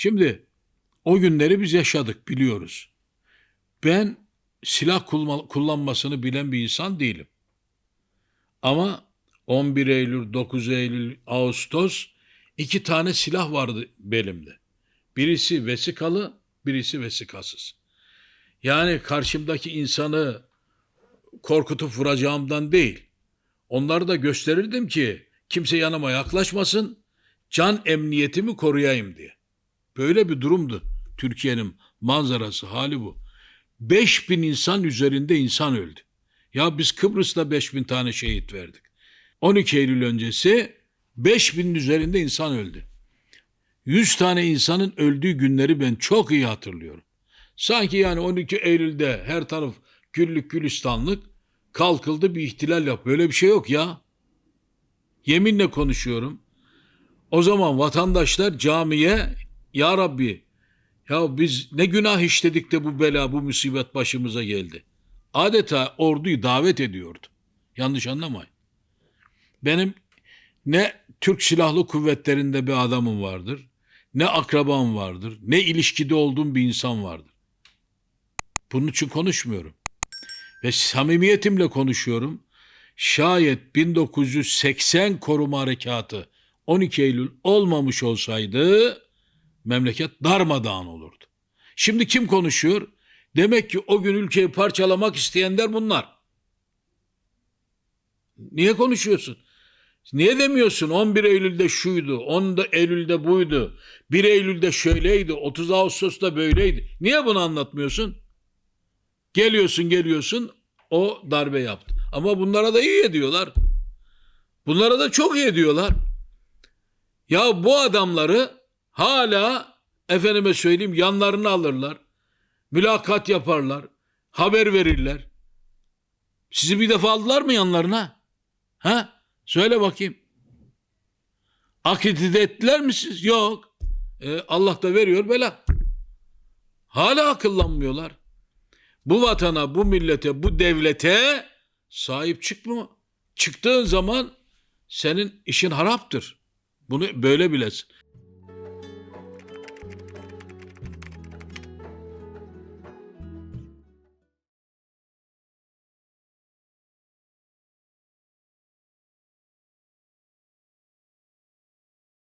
Şimdi o günleri biz yaşadık biliyoruz. Ben silah kullanmasını bilen bir insan değilim. Ama 11 Eylül, 9 Eylül, Ağustos iki tane silah vardı belimde. Birisi vesikalı, birisi vesikasız. Yani karşımdaki insanı korkutup vuracağımdan değil. Onları da gösterirdim ki kimse yanıma yaklaşmasın, can emniyetimi koruyayım diye. Böyle bir durumdu Türkiye'nin manzarası, hali bu. 5000 insan üzerinde insan öldü. Ya biz Kıbrıs'ta 5000 tane şehit verdik. 12 Eylül öncesi 5000'in üzerinde insan öldü. 100 tane insanın öldüğü günleri ben çok iyi hatırlıyorum. Sanki yani 12 Eylül'de her taraf güllük gülistanlık kalkıldı bir ihtilal yap. Böyle bir şey yok ya. Yeminle konuşuyorum. O zaman vatandaşlar camiye ya Rabbi ya biz ne günah işledik de bu bela bu musibet başımıza geldi. Adeta orduyu davet ediyordu. Yanlış anlamayın. Benim ne Türk Silahlı Kuvvetleri'nde bir adamım vardır, ne akrabam vardır, ne ilişkide olduğum bir insan vardır. Bunun için konuşmuyorum. Ve samimiyetimle konuşuyorum. Şayet 1980 koruma harekatı 12 Eylül olmamış olsaydı memleket darmadağın olurdu. Şimdi kim konuşuyor? Demek ki o gün ülkeyi parçalamak isteyenler bunlar. Niye konuşuyorsun? Niye demiyorsun 11 Eylül'de şuydu, 10 Eylül'de buydu, 1 Eylül'de şöyleydi, 30 Ağustos'ta böyleydi. Niye bunu anlatmıyorsun? Geliyorsun geliyorsun o darbe yaptı. Ama bunlara da iyi ediyorlar. Bunlara da çok iyi ediyorlar. Ya bu adamları hala efendime söyleyeyim yanlarına alırlar. Mülakat yaparlar. Haber verirler. Sizi bir defa aldılar mı yanlarına? Ha? Söyle bakayım. Akredite ettiler mi siz? Yok. E, Allah da veriyor bela. Hala akıllanmıyorlar. Bu vatana, bu millete, bu devlete sahip çıkma. Çıktığın zaman senin işin haraptır. Bunu böyle bilesin.